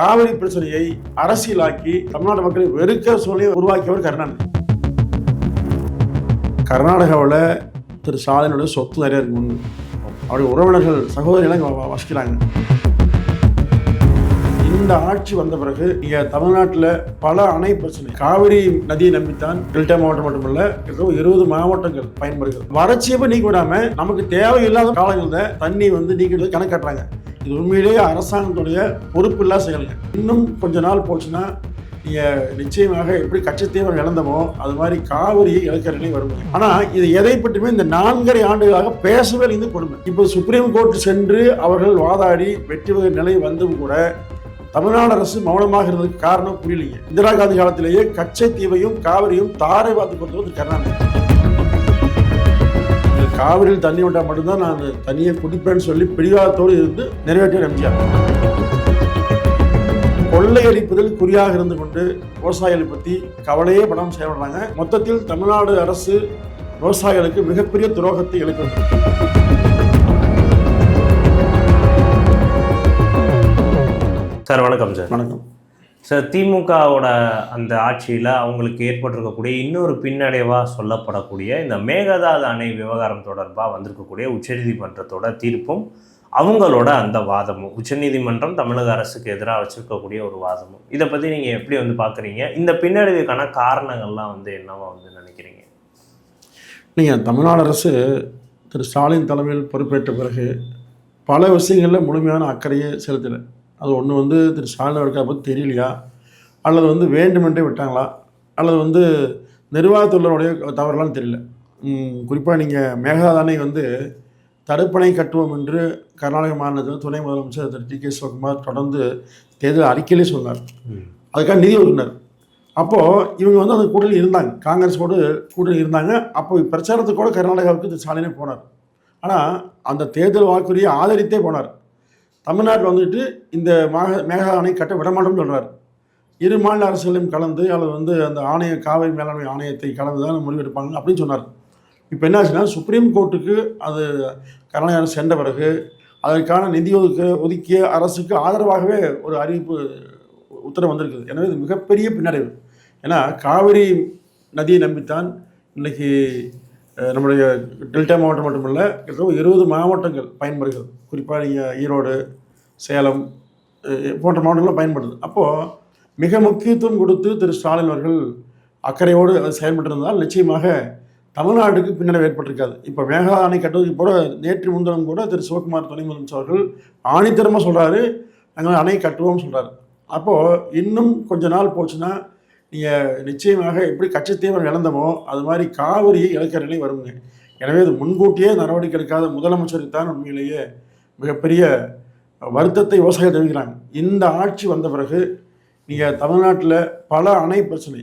காவிரி பிரச்சனையை அரசியலாக்கி தமிழ்நாடு மக்களை வெறுக்க சொல்லி உருவாக்கியவர் கருணாநிதி. கர்நாடகாவில் திரு ஸ்டாலினுடைய சொத்து நிறைய இருக்கு அவருடைய உறவினர்கள் சகோதரிகளை வசிக்கிறாங்க. இந்த ஆட்சி வந்த பிறகு இங்கே தமிழ்நாட்டில் பல அணை பிரச்சனை. காவிரி நதியை நம்பித்தான் டெல்டா மாவட்டம் மட்டுமல்ல இருக்கும் இருபது மாவட்டங்கள் பயன்படுகிறது. வறட்சியப்ப நீக்க விடாம நமக்கு தேவையில்லாத காலங்களில் தண்ணி வந்து நீக்கிறது கணக்காட்டுறாங்க இது உண்மையிலேயே அரசாங்கத்துடைய பொறுப்பில்லா செயலுங்க. இன்னும் கொஞ்ச நாள் போச்சுன்னா நீங்கள் நிச்சயமாக எப்படி கச்சத்தீவன் இழந்தமோ அது மாதிரி காவிரியை இழக்கிற நிலை வரும். ஆனால் இது எதை பற்றியுமே இந்த நான்கரை ஆண்டுகளாக பேசவே இருந்து கொடுமை. இப்போ சுப்ரீம் கோர்ட் சென்று அவர்கள் வாதாடி வெற்றி நிலை வந்தும் கூட தமிழ்நாடு அரசு மௌனமாக இருந்ததுக்கு காரணம் புரியலைங்க. இந்திரா காந்தி காலத்திலேயே கச்சை தீவையும் காவிரியும் தாரை பார்த்து கொடுத்தது கருணாநிதி. இந்த காவிரியில் தண்ணி விட்டால் மட்டும்தான் நான் தண்ணியை குடிப்பேன்னு சொல்லி பிடிவாதத்தோடு இருந்து நிறைவேற்றிய எம்ஜிஆர். கொள்ளையடிப்பதில் குறியாக இருந்து கொண்டு விவசாயிகளை பற்றி கவலையே படம் செயல்படுறாங்க மொத்தத்தில் தமிழ்நாடு அரசு விவசாயிகளுக்கு மிகப்பெரிய துரோகத்தை இழைக்கிறது சார் வணக்கம் சார். வணக்கம். சார் திமுகவோட அந்த ஆட்சியில் அவங்களுக்கு ஏற்பட்டிருக்கக்கூடிய இன்னொரு பின்னடைவாக சொல்லப்படக்கூடிய இந்த மேகதாது அணை விவகாரம் தொடர்பாக வந்திருக்கக்கூடிய உச்சநீதிமன்றத்தோட தீர்ப்பும் அவங்களோட அந்த வாதமும். உச்சநீதிமன்றம் தமிழக அரசுக்கு எதிராக வச்சிருக்கக்கூடிய ஒரு வாதமும். இதை பற்றி நீங்கள் எப்படி வந்து பார்க்குறீங்க இந்த பின்னடைவுக்கான காரணங்கள்லாம் வந்து என்னவா வந்து நினைக்கிறீங்க? நீங்கள் தமிழ்நாடு அரசு திரு ஸ்டாலின் தலைமையில் பொறுப்பேற்ற பிறகு பல விஷயங்களில் முழுமையான அக்கறையை செலுத்தலை. அது ஒன்று வந்து திரு ஸ்டாலின் அதை பற்றி தெரியலையா? அல்லது வந்து வேண்டுமென்றே விட்டாங்களா? அல்லது வந்து நிர்வாகத்துள்ளருடைய தவறலான்னு தெரியல. குறிப்பாக நீங்கள் மேகதாதானை வந்து தடுப்பணை கட்டுவோம் என்று கர்நாடக மாநிலத்தில் துணை முதலமைச்சர் திரு டி கே சிவகுமார் தொடர்ந்து தேர்தல் அறிக்கையிலே சொன்னார். அதுக்காக நிதி ஒதுக்கினார். அப்போது இவங்க வந்து அந்த கூட்டணியில் இருந்தாங்க. காங்கிரஸோடு கூட்டணி இருந்தாங்க. அப்போ பிரச்சாரத்துக்கு கூட கர்நாடகாவுக்கு திரு ஸ்டாலினே போனார். ஆனால் அந்த தேர்தல் வாக்குறுதியை ஆதரித்தே போனார். தமிழ்நாட்டில் வந்துட்டு இந்த மாக மேகா அணை கட்ட விடமாட்டோம்னு சொல்கிறார் இரு மாநில அரசுகளையும் கலந்து அல்லது வந்து அந்த ஆணைய காவிரி மேலாண்மை ஆணையத்தை கலந்து தான் முடிவெடுப்பாங்க அப்படின்னு சொன்னார். இப்போ என்ன ஆச்சுன்னா சுப்ரீம் கோர்ட்டுக்கு அது கர்நாடக அரசு சென்ற பிறகு அதற்கான நிதி ஒதுக்க ஒதுக்கிய அரசுக்கு ஆதரவாகவே ஒரு அறிவிப்பு உத்தரவு வந்திருக்குது. எனவே இது மிகப்பெரிய பின்னடைவு. ஏன்னா காவிரி நதியை நம்பித்தான் இன்றைக்கி நம்முடைய டெல்டா மாவட்டம் மட்டுமல்ல கிட்டத்தட்ட இருபது மாவட்டங்கள் பயன்படுகிறது குறிப்பாக நீங்கள் ஈரோடு சேலம் போன்ற மாவட்டங்களும் பயன்படுது. அப்போது மிக முக்கியத்துவம் கொடுத்து திரு ஸ்டாலின் அவர்கள் அக்கறையோடு அது செயல்பட்டிருந்தால் நிச்சயமாக தமிழ்நாட்டுக்கு பின்னடைவு ஏற்பட்டிருக்காது. இப்போ மேகா அணை கட்டுவதற்கு கூட நேற்று முன்தினம் கூட திரு சிவகுமார் துணை முதலமைச்சர் அவர்கள் ஆணித்தரமாக சொல்கிறாரு நாங்கள் அணை கட்டுவோம்னு சொல்கிறாரு அப்போது இன்னும் கொஞ்ச நாள் போச்சுன்னா நீங்கள் நிச்சயமாக எப்படி கச்சத்தீவன் இழந்தமோ அது மாதிரி காவிரியை இழக்கிற நிலை வருங்க. எனவே இது முன்கூட்டியே நடவடிக்கை எடுக்காத முதலமைச்சருக்கு தான் உண்மையிலேயே மிகப்பெரிய வருத்தத்தை விவசாயிகள் தெரிவிக்கிறாங்க. இந்த ஆட்சி வந்த பிறகு நீங்கள் தமிழ்நாட்டில் பல அணை பிரச்சனை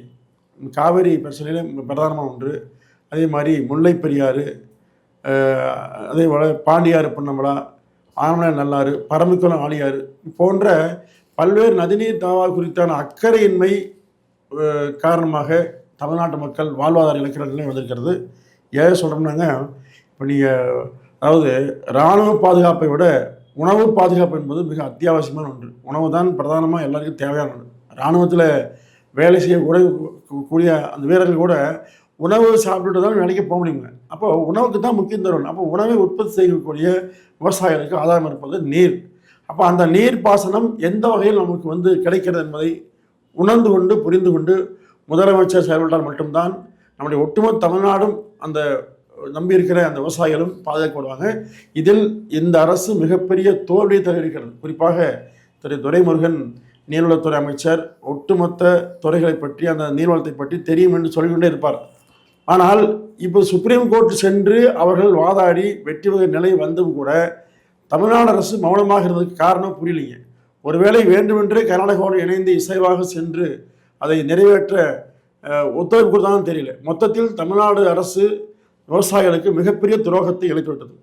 காவிரி பிரச்சனையில் பிரதானமாக ஒன்று. அதே மாதிரி முல்லை பெரியாறு அதே போல் பாண்டியாறு பொன்னமலா ஆனமலை நல்லாறு பரமக்குளம் ஆழியாறு போன்ற பல்வேறு நதிநீர் தாவா குறித்தான அக்கறையின்மை காரணமாக தமிழ்நாட்டு மக்கள் வாழ்வாதார இழக்கிற நிலை வந்திருக்கிறது. ஏன் சொல்கிறோம்னாங்க இப்போ நீங்கள் அதாவது இராணுவ பாதுகாப்பை விட உணவு பாதுகாப்பு என்பது மிக அத்தியாவசியமான ஒன்று. உணவு தான் பிரதானமாக எல்லாருக்கும் தேவையான ஒன்று. இராணுவத்தில் வேலை செய்யக்கூட கூடிய அந்த வீரர்கள் கூட உணவு சாப்பிட்டுட்டு தான் வேலைக்கு போக முடியுங்க. அப்போ உணவுக்கு தான் முக்கியம் தரணும் அப்போ உணவை உற்பத்தி செய்யக்கூடிய விவசாயிகளுக்கு ஆதாரம் இருப்பது நீர். அப்போ அந்த நீர் பாசனம் எந்த வகையில் நமக்கு வந்து கிடைக்கிறது என்பதை உணர்ந்து கொண்டு புரிந்து கொண்டு முதலமைச்சர் செயல்பட்டால் மட்டும்தான் நம்முடைய ஒட்டுமொத்த தமிழ்நாடும் அந்த நம்பி இருக்கிற அந்த விவசாயிகளும் பாதுகாக்கப்படுவாங்க. இதில் இந்த அரசு மிகப்பெரிய தோல்வியை தருகிறது. குறிப்பாக திரு துரைமுருகன் நீர்வளத்துறை அமைச்சர் ஒட்டுமொத்த துறைகளை பற்றி அந்த நீர்வளத்தை பற்றி தெரியும் என்று சொல்லிக்கொண்டே இருப்பார். ஆனால் இப்போ சுப்ரீம் கோர்ட் சென்று அவர்கள் வாதாடி வெற்றி வகை நிலை வந்தும் கூட தமிழ்நாடு அரசு மௌனமாக இருந்ததுக்கு காரணம் புரியலைங்க. ஒருவேளை வேண்டுமென்றே கர்நாடகாவோடு இணைந்து இசைவாக சென்று அதை நிறைவேற்ற ஒத்துழைப்பு கொடுத்தாலும் தெரியல. மொத்தத்தில் தமிழ்நாடு அரசு விவசாயிகளுக்கு மிகப்பெரிய துரோகத்தை இழைத்துவிட்டது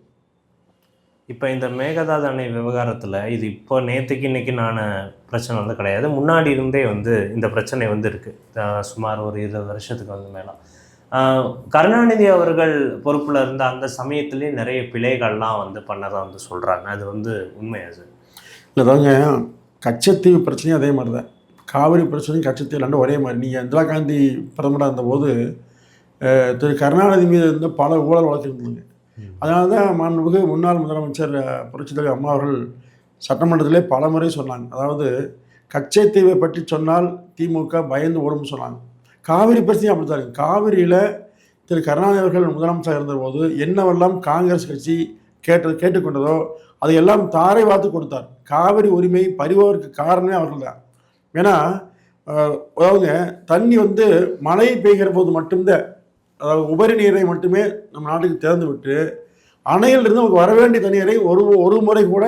இப்போ இந்த மேகதாது அணை விவகாரத்தில் இது இப்போ நேற்றுக்கு இன்னைக்குனான பிரச்சனை வந்து கிடையாது. முன்னாடி இருந்தே வந்து இந்த பிரச்சனை வந்து இருக்குது சுமார் ஒரு இருபது வருஷத்துக்கு வந்து மேலே. கருணாநிதி அவர்கள் பொறுப்பில் இருந்த அந்த சமயத்துலேயே நிறைய பிழைகள்லாம் வந்து பண்ணதை வந்து சொல்கிறாங்க அது வந்து உண்மை அது. இல்லை தாங்க கச்சத்தீவு பிரச்சனையும் அதே மாதிரி தான். காவிரி பிரச்சனையும் கச்சத்தீவு ரெண்டும் ஒரே மாதிரி. நீங்கள் இந்திரா காந்தி பிரதமராக இருந்தபோது திரு கருணாநிதி மீது இருந்த பல ஊழல் வழக்கு இருந்ததுங்க. அதனால தான் மாண்புமிகு முன்னாள் முதலமைச்சர் அஹ், தலைவர் அம்மா அவர்கள் சட்டமன்றத்திலே பல முறை சொன்னாங்க. அதாவது கச்சைத்தீவை பற்றி சொன்னால் திமுக பயந்து ஓடும்னு சொன்னாங்க. காவிரி பிரச்சனையும் அப்படி தான் காவிரியில் திரு கருணாநிதி அவர்கள் முதலமைச்சர் இருந்தபோது என்னவெல்லாம் காங்கிரஸ் கட்சி கேட்டது கேட்டுக்கொண்டதோ அதையெல்லாம் தாரை வாத்து கொடுத்தார். காவிரி உரிமை பறிவதற்கு காரணமே அவர்கள் தான் ஏன்னா அதாவதுங்க தண்ணி வந்து மழை பெய்கிற போது மட்டும்தான் அதாவது உபரி நீரை மட்டுமே நம்ம நாட்டுக்கு திறந்து விட்டு அணையிலிருந்து நமக்கு வர வேண்டிய தண்ணீரை ஒரு ஒரு முறை கூட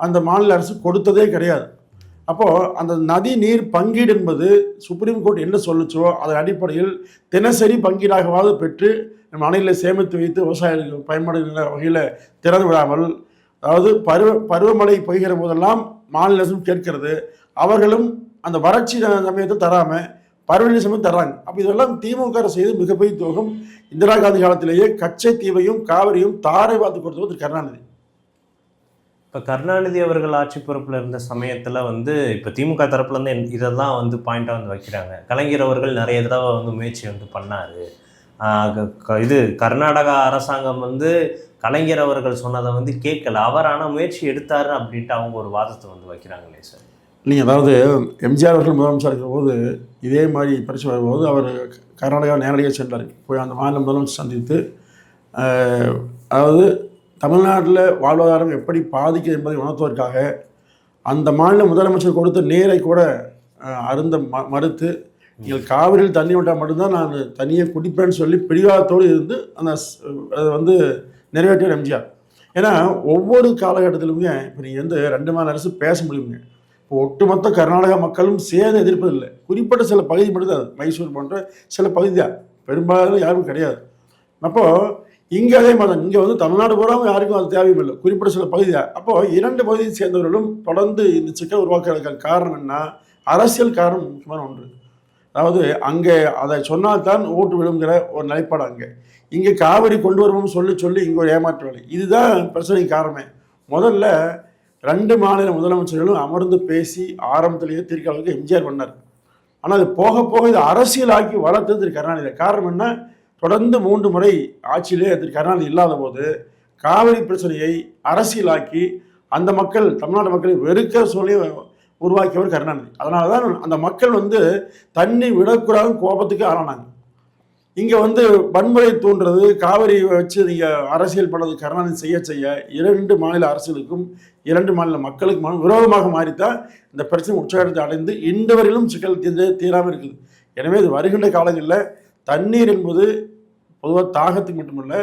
அந்த மாநில அரசு கொடுத்ததே கிடையாது. அப்போது அந்த நதி நீர் பங்கீடு என்பது சுப்ரீம் கோர்ட் என்ன சொல்லுச்சோ அதன் அடிப்படையில் தினசரி பங்கீடாகவாவது பெற்று நம் அணையில் சேமித்து வைத்து விவசாயிகளுக்கு பயன்படுகிற வகையில் திறந்து விடாமல் அதாவது பருவ பருவமழை பெய்கிற போதெல்லாம் மாநில அரசும் கேட்கிறது அவர்களும் அந்த வறட்சி சமயத்தை தராமல் பருவநிலை சமயம் தர்றாங்க. அப்போ இதெல்லாம் திமுக செய்து மிகப்பெரிய துவகம் இந்திரா காந்தி காலத்திலேயே கச்சை தீவையும் காவிரியும் தாரை பார்த்து கொடுத்தவர் திரு கருணாநிதி. இப்போ கருணாநிதி அவர்கள் ஆட்சி பொறுப்பில் இருந்த சமயத்தில் வந்து இப்போ திமுக தரப்புலேருந்து இதெல்லாம் வந்து பாயிண்ட்டாக வந்து வைக்கிறாங்க. கலைஞர் அவர்கள் நிறைய தடவை வந்து முயற்சி வந்து பண்ணார். இது கர்நாடகா அரசாங்கம் வந்து கலைஞர் அவர்கள் சொன்னதை வந்து கேட்கல. அவர் ஆனால் முயற்சி எடுத்தார் அப்படின்ட்டு அவங்க ஒரு வாதத்தை வந்து வைக்கிறாங்களே சார். நீங்கள் அதாவது எம்ஜிஆர் அவர்கள் முதலமைச்சர் இருக்கிறபோது இதே மாதிரி பரிசு வரும்போது அவர் கர்நாடகா நேரடியாக சென்றார். போய் அந்த மாநில முதலமைச்சர் சந்தித்து அதாவது தமிழ்நாட்டில் வாழ்வாதாரம் எப்படி பாதிக்குது என்பதை உணர்த்துவதற்காக அந்த மாநில முதலமைச்சர் கொடுத்த நீரை கூட அருந்த ம மறுத்து நீங்கள் காவிரியில் தண்ணி விட்டால் மட்டும்தான் நான் தண்ணியை குடிப்பேன்னு சொல்லி பிடிவாதத்தோடு இருந்து அந்த அதை வந்து நிறைவேற்றிய எம்ஜிஆர். ஏன்னா ஒவ்வொரு காலகட்டத்திலுமே இப்போ நீங்கள் வந்து ரெண்டு மாநில அரசு பேச முடியுங்க. இப்போ ஒட்டுமொத்த கர்நாடகா மக்களும் சேர்ந்து எதிர்ப்பது இல்லை குறிப்பிட்ட சில பகுதி மட்டும்தான் அது. மைசூர் போன்ற சில பகுதி தான் பெரும்பாலும் யாரும் கிடையாது. அப்போது இங்கே அதே மாதிரி இங்கே வந்து தமிழ்நாடு பூராவும் யாருக்கும் அது தேவையில்லை. குறிப்பிட்ட சில பகுதியாக அப்போது இரண்டு பகுதியை சேர்ந்தவர்களும் தொடர்ந்து இந்த சிக்கல் உருவாக்குறதுக்கான காரணம் என்ன? அரசியல் காரணம் முக்கியமான ஒன்று. அதாவது அங்கே அதை சொன்னால்தான் ஓட்டு விழுங்கிற ஒரு நிலைப்பாடு அங்கே. இங்கே காவிரி கொண்டு வருவோம்னு சொல்லி சொல்லி இங்கே ஒரு ஏமாற்று வேலை இதுதான் பிரச்சனைக்கு காரணமே. முதல்ல ரெண்டு மாநில முதலமைச்சர்களும் அமர்ந்து பேசி ஆரம்பத்திலேயே தீர்க்க அளவுக்கு எம்ஜிஆர் பண்ணார். ஆனால் அது போக போக இது அரசியலாக்கி வளர்த்தது திரு கருணாநிதி. காரணம் என்ன? தொடர்ந்து மூன்று முறை ஆட்சியிலே திரு கருணாநிதி இல்லாத போது காவிரி பிரச்சனையை அரசியலாக்கி அந்த மக்கள் தமிழ்நாடு மக்களை வெறுக்கிற சூழ்நிலையை உருவாக்கியவர் கருணாநிதி. அதனால தான் அந்த மக்கள் வந்து தண்ணி விடக்கூடாது கோபத்துக்கு ஆளானாங்க. இங்கே வந்து வன்முறை தூண்டுறது காவிரி வச்சு நீங்கள் அரசியல் பண்ணது கருணாநிதி செய்ய செய்ய இரண்டு மாநில அரசுகளுக்கும் இரண்டு மாநில மக்களுக்கும் விரோதமாக மாறித்தான் இந்த பிரச்சனை உற்சாகத்தை அடைந்து இன்று வரையிலும் சிக்கல் தீர்ந்து தீராமல் இருக்குது. எனவே இது வருகின்ற காலங்களில் தண்ணீர் என்பது பொதுவாக தாகத்துக்கு மட்டுமல்ல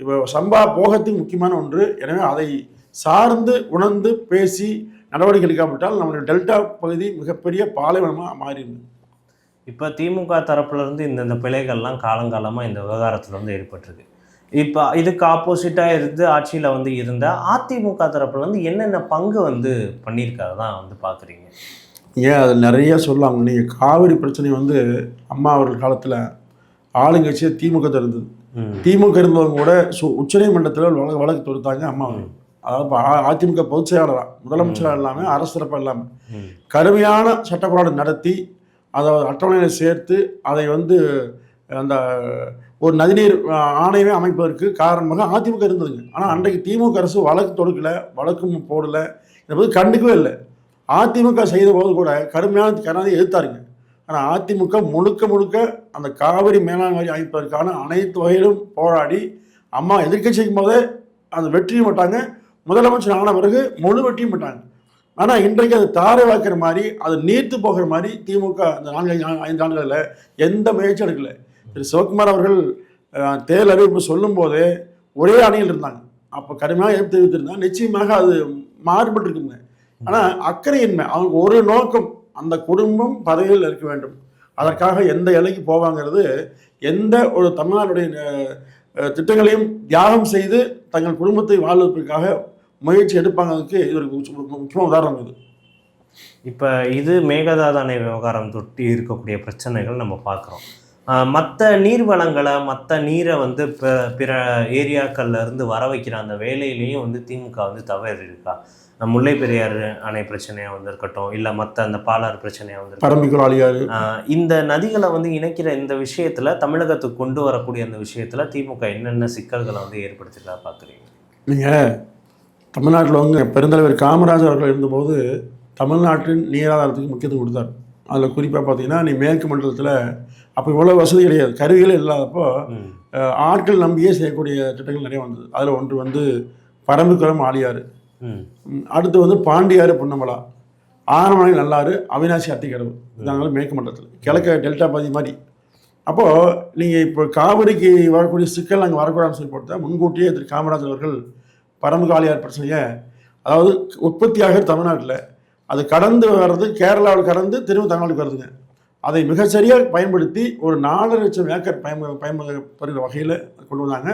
இப்போ சம்பா போகத்துக்கு முக்கியமான ஒன்று. எனவே அதை சார்ந்து உணர்ந்து பேசி நடவடிக்கை எடுக்காவிட்டால் நம்மளுடைய டெல்டா பகுதி மிகப்பெரிய பாலைவனமாக மாறிடுது இப்போ திமுக தரப்புல இருந்து இந்தந்த பிழைகள்லாம் காலங்காலமாக இந்த விவகாரத்துல வந்து ஏற்பட்டிருக்கு. இப்போ இதுக்கு ஆப்போசிட்டாக இருந்து ஆட்சியில் வந்து இருந்த அதிமுக தரப்புல இருந்து என்னென்ன பங்கு வந்து பண்ணியிருக்காரு தான் வந்து பார்க்குறீங்க ஏன் அது நிறைய சொல்லலாம் நீங்கள் காவிரி பிரச்சனை வந்து அம்மா அவர்கள் காலத்தில் ஆளுங்கட்சியை திமுக தான் இருந்தது. திமுக இருந்தவங்க கூட சு உச்சநீதிமன்றத்தில் வழக்கு வழக்கு தொடுத்தாங்க அம்மா அதாவது இப்ப அதிமுக பொதுச் செயலாளராக முதலமைச்சராக இல்லாமல் அரசு தரப்பாக இல்லாமல். கடுமையான சட்ட போராட்டம் நடத்தி அதை அட்டவணையில் சேர்த்து அதை வந்து அந்த ஒரு நதிநீர் ஆணையமே அமைப்பதற்கு காரணமாக அதிமுக இருந்ததுங்க. ஆனால் அன்றைக்கு திமுக அரசு வழக்கு தொடுக்கல வழக்கும் போடல. இதை பற்றி கண்டுக்கவே இல்லை. அதிமுக செய்த போது கூட கடுமையான கருணாநிதி எதிர்த்தாருங்க. ஆனால் அதிமுக முழுக்க முழுக்க அந்த காவிரி மேலாண்மை அமைப்பதற்கான அனைத்து வகையிலும் போராடி அம்மா எதிர்க்கட்சிக்கும் போதே அந்த வெற்றியும் விட்டாங்க முதலமைச்சர் ஆன பிறகு முழு வெற்றியும் விட்டாங்க ஆனால் இன்றைக்கு அது தாரை வாக்குற மாதிரி அது நீர்த்து போகிற மாதிரி திமுக அந்த நான்கு ஐந்து- ஆண்டுகளில் எந்த முயற்சியும் எடுக்கல. திரு. சிவகுமார் அவர்கள் தேர்தல் அறிவிப்பு சொல்லும்போதே ஒரே அணியில் இருந்தாங்க. அப்போ கடுமையாக எதிர்ப்பு தெரிவித்திருந்தாங்க நிச்சயமாக அது மாறுபட்டிருக்குங்க. ஆனால் அக்கறையின்மை அவங்க ஒரு நோக்கம் அந்த குடும்பம் பதவியில் இருக்க வேண்டும். அதற்காக எந்த எல்லைக்கு போவாங்கிறது எந்த ஒரு தமிழ்நாடுடைய திட்டங்களையும் தியாகம் செய்து தங்கள் குடும்பத்தை வாழ்வதற்காக முயற்சி எடுப்பாங்கிறதுக்கு இது ஒரு முக்கியமான உதாரணம் இது. இப்போ இது மேகதாதானை அணை விவகாரம் தொட்டி இருக்கக்கூடிய பிரச்சனைகள் நம்ம பார்க்குறோம். மற்ற நீர்வளங்களை மற்ற நீரை வந்து பிற பிற ஏரியாக்கள்ல இருந்து வர வைக்கிற அந்த வேலையிலையும் வந்து திமுக வந்து தவறு இருக்கா முல்லை பெரியாறு அணை பிரச்சனையாக வந்திருக்கட்டும் இல்லை மற்ற அந்த பாலாறு பிரச்சனையாக ஆளியார் ஆஹ் இந்த நதிகளை வந்து இணைக்கிற இந்த விஷயத்துல தமிழகத்துக்கு கொண்டு வரக்கூடிய அந்த விஷயத்துல திமுக என்னென்ன சிக்கல்களை வந்து ஏற்படுத்திக்கலாம் பார்க்குறீங்க நீங்கள் தமிழ்நாட்டில் வந்து பெருந்தலைவர் காமராஜர் அவர்கள் இருந்தபோது தமிழ்நாட்டின் நீராதாரத்துக்கு முக்கியத்துவம் கொடுத்தார். அதில் குறிப்பாக பார்த்தீங்கன்னா நீ மேற்கு மண்டலத்தில் அப்போ இவ்வளோ வசதி கிடையாது. கருவிகளே இல்லாதப்போ ஆட்கள் நம்பியே செய்யக்கூடிய திட்டங்கள் நிறைய வந்தது. அதில் ஒன்று வந்து பரம்பிக்குளம் ம், அடுத்து வந்து பாண்டியாறு புன்னமலா. ஆனமலை நல்லாறு அவினாசி அத்திக்கடவு. இதாங்க மேற்கு மண்டலத்தில். கிழக்க டெல்டா பகுதி மாதிரி. அப்போது நீங்கள் இப்போ காவிரிக்கு வரக்கூடிய சிக்கல் அங்கே வரக்கூடாதுன்னு சொல்லி போட்டு முன்கூட்டியே திரு காமராஜர் அவர்கள் பரமகாலியார் பிரச்சனையை அதாவது உற்பத்தியாக தமிழ்நாட்டில் அது கடந்து வர்றது கேரளாவில் கடந்து திரும்ப தமிழ்நாட்டுக்கு வருதுங்க. அதை மிகச்சரியாக பயன்படுத்தி ஒரு நாலு லட்சம் ஏக்கர் பயன் பயன்படுத்தப்படுகிற வகையில் கொண்டு வந்தாங்க.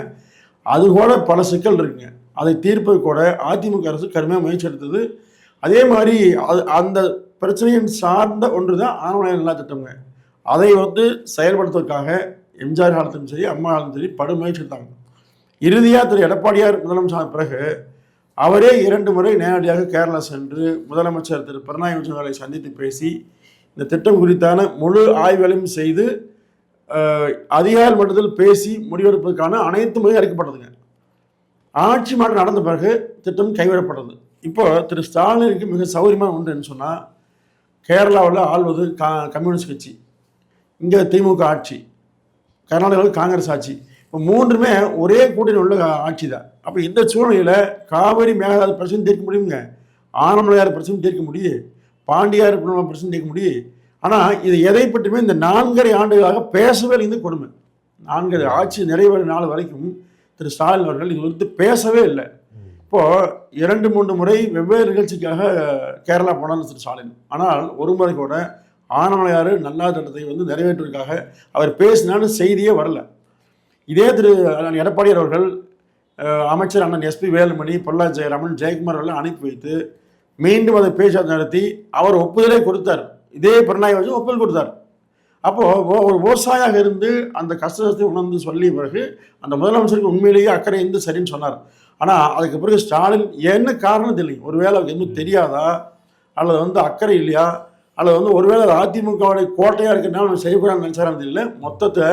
அது கூட பல சிக்கல் இருக்குங்க. அதை தீர்ப்பது கூட அதிமுக அரசு கடுமையாக முயற்சி எடுத்தது. அதே மாதிரி அது அந்த பிரச்சனையின் சார்ந்த ஒன்று தான் ஆணவ நல்லா திட்டங்க அதை வந்து செயல்படுத்துவதற்காக எம்ஜிஆர் காலத்திலும் சரி அம்மா காலத்திலும் சரி படு முயற்சி எடுத்தாங்க. இறுதியாக திரு எடப்பாடியார் முதலமைச்சர் பிறகு அவரே இரண்டு முறை நேரடியாக கேரளா சென்று முதலமைச்சர் திரு பிரணாய் விஜயன் சந்தித்து பேசி இந்த திட்டம் குறித்தான முழு ஆய்வுகளையும் செய்து அதிகார மட்டத்தில் பேசி முடிவெடுப்பதற்கான அனைத்து முறையும் அளிக்கப்பட்டதுங்க ஆட்சி மாற்றம் நடந்த பிறகு திட்டம் கைவிடப்பட்டது. இப்போ திரு ஸ்டாலினுக்கு மிக சௌகரியமாக உண்டுன்னு சொன்னால் கேரளாவில் ஆள்வது கா கம்யூனிஸ்ட் கட்சி இங்கே திமுக ஆட்சி கர்நாடகாவில் காங்கிரஸ் ஆட்சி. இப்போ மூன்றுமே ஒரே கூட்டணி உள்ள ஆட்சி தான் அப்போ இந்த சூழ்நிலையில் காவேரி மேகதாது பிரச்சனை தீர்க்க முடியுங்க. ஆனமலையார் பிரச்சனை தீர்க்க முடியும் பாண்டியார் பிரச்சனை தீர்க்க முடியும் ஆனால் இது எதை பற்றியுமே இந்த நான்கரை ஆண்டுகளாக பேசவே இருந்து இந்த கொடுமை. நான்கரை ஆட்சி நிறைவேற நாள் வரைக்கும் திரு ஸ்டாலின் அவர்கள் இது குறித்து பேசவே இல்லை. இப்போது இரண்டு மூன்று முறை வெவ்வேறு நிகழ்ச்சிக்காக கேரளா போனார் திரு ஸ்டாலின். ஆனால் ஒரு முறை கூட ஆனமலையாறு நல்லா திட்டத்தை வந்து நிறைவேற்றுவதற்காக அவர் பேசினாலும் செய்தியே வரல. இதே திரு அண்ணன் எடப்பாடியார் அவர்கள் அமைச்சர் அண்ணன் எஸ்பி வேலுமணி பொள்ளாச்சி ஜெயராமன் ஜெயக்குமார் அவர்கள் அனுப்பி வைத்து மீண்டும் அதை பேச்சுவார்த்தை நடத்தி அவர் ஒப்புதலே கொடுத்தார். இதே பிரணாய் வச்சு ஒப்புதல் கொடுத்தார். அப்போது ஒரு விவசாயியாக இருந்து அந்த கஷ்டத்தை உணர்ந்து சொல்லிய பிறகு அந்த முதலமைச்சருக்கு உண்மையிலேயே அக்கறை இருந்து சரின்னு சொன்னார். ஆனால் அதுக்கு பிறகு ஸ்டாலின் என்ன காரணம் தெரியல ஒருவேளை இன்னும் தெரியாதா? அல்லது வந்து அக்கறை இல்லையா? அல்லது வந்து ஒருவேளை அது அதிமுகவுடைய கோட்டையாக இருக்கிறனால நம்ம செய்யக்கூடாதுன்னு நினச்சாரான்னு தெரியல. மொத்தத்தை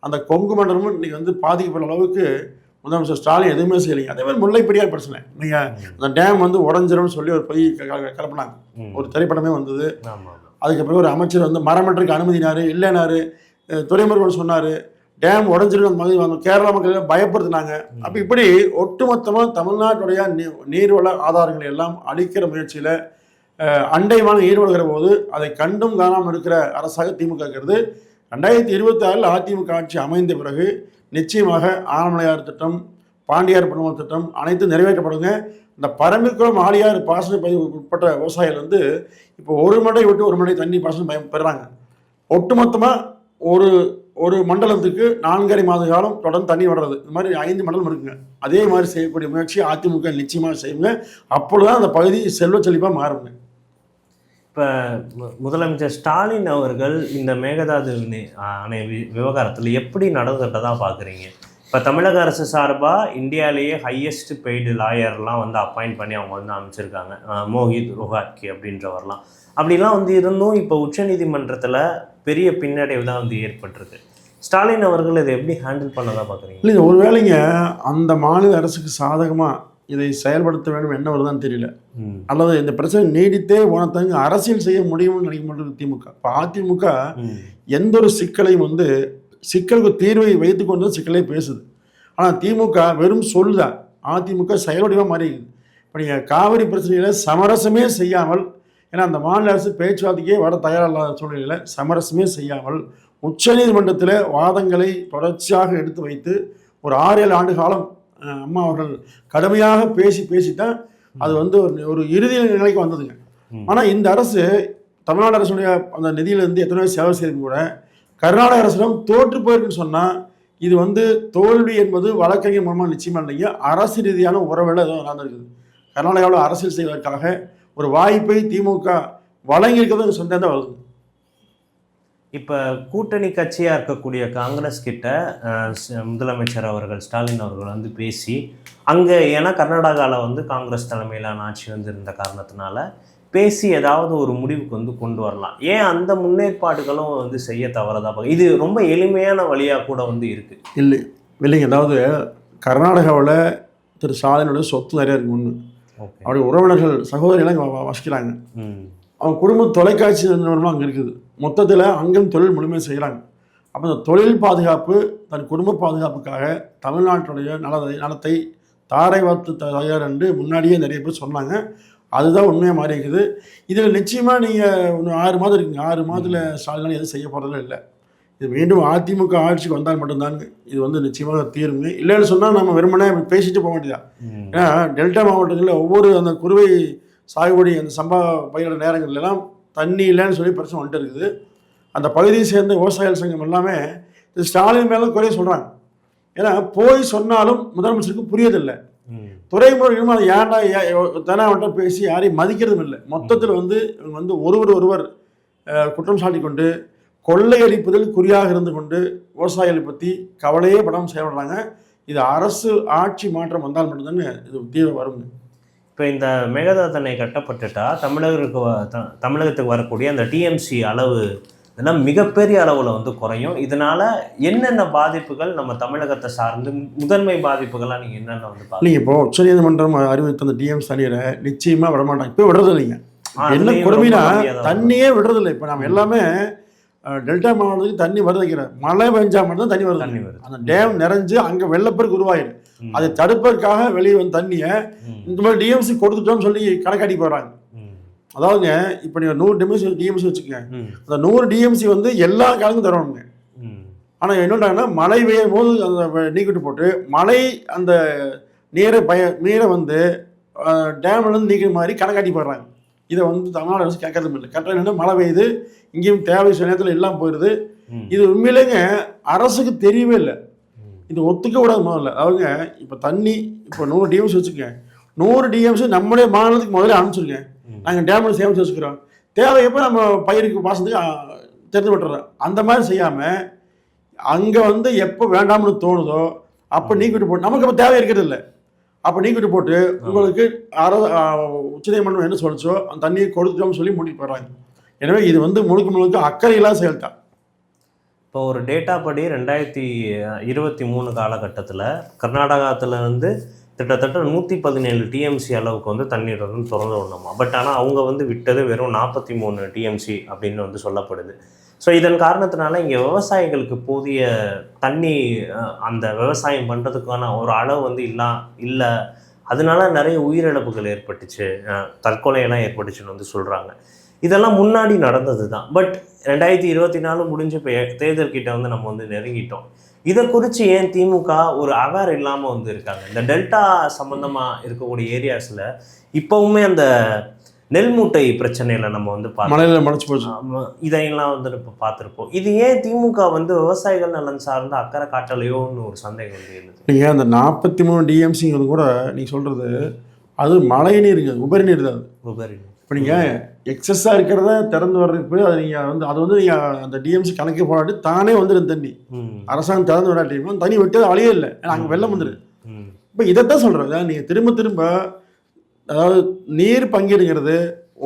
அந்த கொங்கு மண்டலமும் இன்னைக்கு வந்து பாதிக்கப்படுற அளவுக்கு முதலமைச்சர் ஸ்டாலின் எதுவுமே செய்யலைங்க. அதே மாதிரி முல்லை பெரியார் பிரச்சனை நீங்கள் அந்த டேம் வந்து உடஞ்சிரும்னு சொல்லி ஒரு பொய் க- க- கிளப்புனாங்க ம். ஒரு திரைப்படமே வந்தது. அதுக்கு பிறகு ஒரு அமைச்சர் வந்து மரமற்றுக்கு அனுமதினாரு இல்லைனாரு அஹ் துரைமுருகன் சொன்னார் டேம் உடஞ்சிரும் அந்த மாதிரி கேரளா மக்கள் பயப்படுத்தினாங்க. அப்போ இப்படி ஒட்டுமொத்தமாக தமிழ்நாட்டுடைய நீ- நீர்வள ஆதாரங்களை எல்லாம் அழிக்கிற முயற்சியில் அண்டை வாங்க ஈடுபடுகிற போது அதை கண்டும் காணாமல் இருக்கிற அரசாக திமுக இருக்கிறது. ரெண்டாயிரத்தி இருபத்தி ஆறில் அதிமுக ஆட்சி அமைந்த பிறகு நிச்சயமாக ஆனமலையார் திட்டம் பாண்டியார் புனம திட்டம் அனைத்தும் நிறைவேற்றப்படுங்க. இந்த பரம்பிக்குளம் ஆழியார் பாசன பதிவு உட்பட்ட விவசாயிகள் வந்து இப்போ ஒரு மடை விட்டு ஒரு மடை தண்ணி பாசனம் பயம் பெறுறாங்க ஒட்டுமொத்தமாக ஒரு ஒரு மண்டலத்துக்கு நான்கரை மாத காலம் தொடர்ந்து தண்ணி வர்றது. இந்த மாதிரி ஐந்து மண்டலம் இருக்குங்க. அதே மாதிரி செய்யக்கூடிய முயற்சி அதிமுக நிச்சயமாக செய்யுங்க. அப்பொழுதுதான் அந்த பகுதி செல்வ செழிப்பாக மாறுங்க. இப்போ முதலமைச்சர் ஸ்டாலின் அவர்கள் இந்த மேகதாது நி- அணை வி- விவகாரத்தில் எப்படி நடந்துகிட்டதா பார்க்குறீங்க இப்போ தமிழக அரசு சார்பாக இந்தியாவிலேயே ஹையஸ்ட் பெய்டு லாயர்லாம் வந்து அப்பாயிண்ட் பண்ணி அவங்க வந்து அமைச்சிருக்காங்க. மோஹித் ரோஹாட்கி அப்படின்றவர்லாம். அப்படிலாம் வந்து இருந்தும் இப்போ உச்சநீதிமன்றத்தில் பெரிய பின்னடைவு தான் வந்து ஏற்பட்டிருக்கு. ஸ்டாலின் அவர்கள் இதை எப்படி ஹேண்டில் பண்ணதா பார்க்குறீங்க இல்லைங்க ஒருவேளைங்க அந்த மாநில அரசுக்கு சாதகமாக இதை செயல்படுத்த வேண்டும் என்ன வருதான்னு தெரியல. அல்லது இந்த பிரச்சனை நீடித்தே உனத்தங்க அரசியல் செய்ய முடியும்னு நினைக்க மாட்டேங்குது திமுக. இப்போ அதிமுக எந்த ஒரு சிக்கலையும் வந்து சிக்கலுக்கு தீர்வை வைத்துக்கொண்டு தான் சிக்கலே பேசுது. ஆனால் திமுக வெறும் சொல் தான் அதிமுக செயல்வடிவாக மாறி இருக்குது இப்போ நீங்கள் காவிரி பிரச்சனையில் சமரசமே செய்யாமல் ஏன்னா அந்த மாநில அரசு பேச்சுவார்த்தைக்கே வர தயாரில்லாத சூழ்நிலையில் சமரசமே செய்யாமல் உச்சநீதிமன்றத்தில் வாதங்களை தொடர்ச்சியாக எடுத்து வைத்து ஒரு ஆறு ஏழு ஆண்டு காலம் அம்மா அவர்கள் கடுமையாக பேசி பேசி தான் அது வந்து ஒரு ஒரு இறுதி நிலைக்கு வந்ததுங்க. ஆனால் இந்த அரசு தமிழ்நாடு அரசுடைய அந்த நிதியிலேருந்து எத்தனை செலவு செய்து கூட கர்நாடக அரசிடம் தோற்று போயிருக்குன்னு சொன்னால் இது வந்து தோல்வி என்பது வழக்கறிஞர் மூலமாக நிச்சயமாக இல்லைங்க. அரசு ரீதியான உறவில் எதுவும் நடந்திருக்குது. கர்நாடகாவில் அரசியல் செய்வதற்காக ஒரு வாய்ப்பை திமுக வழங்கியிருக்கிறது சொந்தம் தான் வருது. இப்போ கூட்டணி கட்சியாக இருக்கக்கூடிய காங்கிரஸ் கிட்ட முதலமைச்சர் அவர்கள் ஸ்டாலின் அவர்கள் வந்து பேசி அங்கே ஏன்னா கர்நாடகாவில் வந்து காங்கிரஸ் தலைமையிலான ஆட்சி வந்து இருந்த காரணத்தினால பேசி ஏதாவது ஒரு முடிவுக்கு வந்து கொண்டு வரலாம். ஏன் அந்த முன்னேற்பாடுகளும் வந்து செய்ய தவறதா பார்க்க இது ரொம்ப எளிமையான வழியாக கூட வந்து இருக்குது இல்லை இல்லைங்க அதாவது கர்நாடகாவில் திரு ஸ்டாலினுடைய சொத்து நிறைய இருக்கு ஒன்று அவருடைய உறவினர்கள் சகோதரிகள் அங்கே வசிக்கிறாங்க. அவங்க குடும்ப தொலைக்காட்சி நிறுவனம் அங்கே இருக்குது. மொத்தத்தில் அங்கும் தொழில் முழுமையாக செய்கிறாங்க அப்போ இந்த தொழில் பாதுகாப்பு தன் குடும்ப பாதுகாப்புக்காக தமிழ்நாட்டுடைய நலத்தை நலத்தை தாரை வார்த்து தயார் என்று முன்னாடியே நிறைய பேர் சொன்னாங்க. அதுதான் உண்மையாக மாறி இருக்குது. இதில் நிச்சயமாக நீங்கள் இன்னும் ஆறு மாதம் இருக்குங்க. ஆறு மாதத்தில் ஸ்டாலினால் எதுவும் செய்ய போகிறதும் இல்லை. இது மீண்டும் அதிமுக ஆட்சிக்கு வந்தால் மட்டும்தாங்க இது வந்து நிச்சயமாக தீருங்க. இல்லைன்னு சொன்னால் நம்ம வெறுமனே பேசிட்டு போக வேண்டியதா ஏன்னா டெல்டா மாவட்டங்களில் ஒவ்வொரு அந்த குறுவை சாகுபடி அந்த சம்பா பயிரிட நேரங்கள்லாம் தண்ணி இல்லைன்னு சொல்லி பிரச்சனை வந்துட்டு இருக்குது. அந்த பகுதியை சேர்ந்த விவசாயிகள் சங்கம் எல்லாமே இது ஸ்டாலின் மேலே குறைய சொல்கிறாங்க ஏன்னா போய் சொன்னாலும் முதலமைச்சருக்கு புரியதில்லை. துறைமுறை துறைமுறைகளும் ஏன்டா தெனாவட்ட பேசி யாரையும் மதிக்கிறதும் இல்லை. மொத்தத்தில் வந்து இவங்க வந்து ஒருவர் ஒருவர் குற்றம் சாட்டி கொண்டு கொள்ளையடிப்பதில் குறியாக இருந்து கொண்டு விவசாயிகளை பற்றி கவலையே படாமல் செயல்படுறாங்க இது அரசு ஆட்சி மாற்றம் வந்தால் மட்டும்தானே இது தீவிர வரும் இப்போ இந்த மேகதாதனை கட்டப்பட்டுட்டா தமிழகருக்கு வ- த- தமிழகத்துக்கு வரக்கூடிய அந்த டிஎம்சி அளவு இதெல்லாம் மிகப்பெரிய அளவில் வந்து குறையும். இதனால என்னென்ன பாதிப்புகள் நம்ம தமிழகத்தை சார்ந்து முதன்மை பாதிப்புகள்லாம் நீங்கள் என்னென்ன வந்து இல்லைங்க இப்போ உச்சநீதிமன்றம் அறிவித்த அந்த டிஎம் தண்ணீரை நிச்சயமாக விடமாட்டாங்க. இப்போ விடுறது இல்லைங்க. என்ன கொடுமைனா தண்ணியே விடுறதில்லை இப்போ நம்ம எல்லாமே டெல்டா மாவட்டத்துக்கு தண்ணி வருது வைக்கிறேன் மழை பெஞ்சா மட்டும் தண்ணி வருது. தண்ணி வருது. அந்த டேம் நிறைஞ்சு அங்கே வெள்ளப்பெருக்கு உருவாயிடும். அதை தடுப்பதற்காக வெளியே வந்த தண்ணியை. இந்த மாதிரி டிஎம்சி கொடுத்துட்டோம்னு சொல்லி கணக்காடி போகிறாங்க. அதாவதுங்க இப்போ நீங்கள் நூறு டிஎம்சி டிஎம்சி வச்சுக்கோங்க. அந்த நூறு டிஎம்சி வந்து எல்லா காலத்துக்கும் தரணுங்க. ஆனால் என்னட்டாங்கன்னா மழை பெய்யும் போது அந்த நீக்கிட்டு போட்டு மழை அந்த நீரை பய நீரை வந்து டேம்லேருந்து நீக்கிற மாதிரி கணக்காட்டி போடுறாங்க இதை வந்து தமிழ்நாடு அரசு கேட்கறதும் இல்லை கரெக்டாக என்னன்னா மழை பெய்யுது இங்கேயும் தேவை சில நேரத்தில் எல்லாம் போயிடுது. இது உண்மையிலேங்க அரசுக்கு தெரியவே இல்லை. இது ஒத்துக்க கூடாது முதல்ல அவங்க இப்போ தண்ணி இப்போ நூறு டிஎம்சி வச்சுக்கோங்க நூறு டிஎம்சி நம்முடைய மாநிலத்துக்கு முதல்ல அனுப்பிச்சிருக்கேன். நாங்கள் டேமில் சேமிச்சு வச்சுக்கிறோம். தேவை எப்போ நம்ம பயிருக்கு பாசத்துக்கு ஆ, திறந்து விட்டுறோம். அந்த மாதிரி செய்யாமல் அங்கே வந்து எப்போ வேண்டாம்னு தோணுதோ அப்போ நீக்கிட்டு போட்டு நமக்கு அப்போ தேவை இருக்கிறது இல்லை. அப்போ நீக்கிட்டு போட்டு உங்களுக்கு ஆ, உச்சநீதிமன்றம் என்ன சொல்லிச்சோ அந்த தண்ணியை கொடுத்துட்டோம்னு சொல்லி மூடிட்டு போடுறாங்க எனவே இது வந்து முழுக்க முழுக்க அக்கறையில்லா செயல்தான் இப்போ ஒரு டேட்டா படி ரெண்டாயிரத்தி இருபத்தி மூணு காலகட்டத்தில் கர்நாடகத்துல இருந்து கிட்டத்தட்ட நூற்றி பதினேழு டிஎம்சி அளவுக்கு வந்து தண்ணீர் வந்து திறந்து விடணுமா? பட் ஆனால் அவங்க வந்து விட்டது வெறும் நாற்பத்தி மூணு டிஎம்சி அப்படின்னு வந்து சொல்லப்படுது. ஸோ இதன் காரணத்தினால இங்கே விவசாயிகளுக்கு போதிய தண்ணி அந்த விவசாயம் பண்ணுறதுக்கான ஒரு அளவு வந்து இல்லா இல்லை. அதனால நிறைய உயிரிழப்புகள் ஏற்பட்டுச்சு. தற்கொலையெல்லாம் ஏற்பட்டுச்சுன்னு வந்து சொல்கிறாங்க இதெல்லாம் முன்னாடி நடந்தது தான் பட் ரெண்டாயிரத்தி இருபத்தி நாலு முடிஞ்ச இப்போ தேர்தல் கிட்ட வந்து நம்ம வந்து நெருங்கிட்டோம். இதை குறித்து ஏன் திமுக ஒரு அவேர் இல்லாமல் வந்து இருக்காங்க இந்த டெல்டா சம்மந்தமாக இருக்கக்கூடிய ஏரியாஸில் இப்போவுமே அந்த நெல் மூட்டை பிரச்சனையில் நம்ம வந்து மழையில் மலைச்சு போச்சு. இதையெல்லாம் வந்து இப்போ பார்த்துருப்போம். இது ஏன் திமுக வந்து விவசாயிகள் நலன் சார்ந்த அக்கறை காட்டலையோன்னு ஒரு சந்தேகம் வந்து எழுது நீங்கள் அந்த நாற்பத்தி மூணு டிஎம்சிங்கிறது கூட நீங்கள் சொல்கிறது அது மழை நீருங்க உபரி நீர் தான் உபரி இப்போ நீங்கள் எக்ஸஸாக இருக்கிறத திறந்து வர்றதுக்கு போய் அது நீங்கள் வந்து அது வந்து நீங்கள் அந்த டிஎம்சி கணக்கே போடாட்டி தானே வந்துடும் தண்ணி. அரசாங்கம் திறந்து விடாட்டியும் தண்ணி விட்டு வழியே இல்லை. ஏன்னா அங்கே வெள்ளம் வந்துடும் ம். இப்போ இதைத்தான் சொல்கிறேன் நீங்கள் திரும்ப திரும்ப அதாவது நீர் பங்கீடுங்கிறது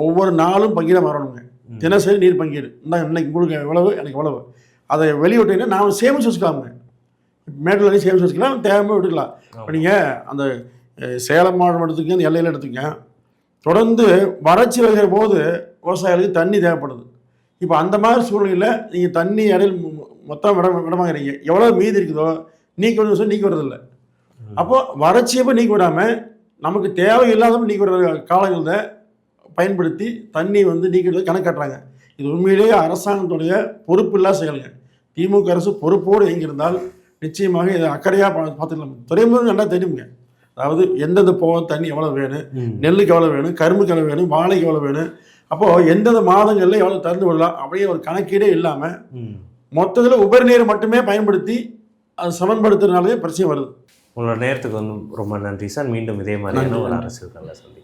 ஒவ்வொரு நாளும் பங்கீட வரணுங்க ம். தினசரி நீர் பங்கீடு. இந்த இன்னைக்கு உங்களுக்கு எவ்வளவு? எனக்கு எவ்வளவு? அதை வெளியிட்டீங்கன்னா நாம் சேமிச்சு வச்சுக்கலாமுங்க. மேட்டில் சேமிச்சு வச்சுக்கலாம் தேவையாக விட்டுக்கலாம் இப்போ நீங்கள் அந்த சேலம் மாவட்டம் எடுத்துக்க அந்த எல்லையில் எடுத்துக்க தொடர்ந்து வறட்சி வருகிற போது விவசாயிகளுக்கு தண்ணி தேவைப்படுது. இப்போ அந்த மாதிரி சூழ்நிலையில் நீங்கள் தண்ணி இடையில் மொத்தம் விட விடமாங்கிறீங்க. எவ்வளோ மீதி இருக்குதோ நீக்கி விடணும் சொல்லி நீக்கி வரதில்லை அப்போ வறட்சியப்போ நீக்கி விடாமல் நமக்கு தேவையில்லாதப்ப நீக்கி விடுற காலங்களில் பயன்படுத்தி தண்ணி வந்து நீக்கிறது கணக்கு காட்டுறாங்க. இது உண்மையிலேயே அரசாங்கத்துடைய பொறுப்பில்லா செயலுங்க. திமுக அரசு பொறுப்போடு இயங்கியிருந்தால் நிச்சயமாக இதை அக்கறையாக பார்த்துக்கலாம். துறைமுகம் நல்லா தெரியுங்க அதாவது எந்தெந்த போக தண்ணி எவ்வளோ வேணும் நெல்லுக்கு எவ்வளோ வேணும் கரும்புக்கு எவ்வளோ வேணும் வாழைக்கு எவ்வளோ வேணும். அப்போது எந்தெந்த மாதங்களில் எவ்வளோ திறந்து விடலாம் அப்படியே ஒரு கணக்கீடே இல்லாமல் மொத்தத்தில் உபரி நீரை மட்டுமே பயன்படுத்தி அது சமன்படுத்துறதுனாலே பிரச்சனை வருது. உங்களோட நேரத்துக்கு வந்து ரொம்ப நன்றி சார். மீண்டும் இதே மாதிரியான நன்றி, ஒரு. அரசியல் சந்திப்போம்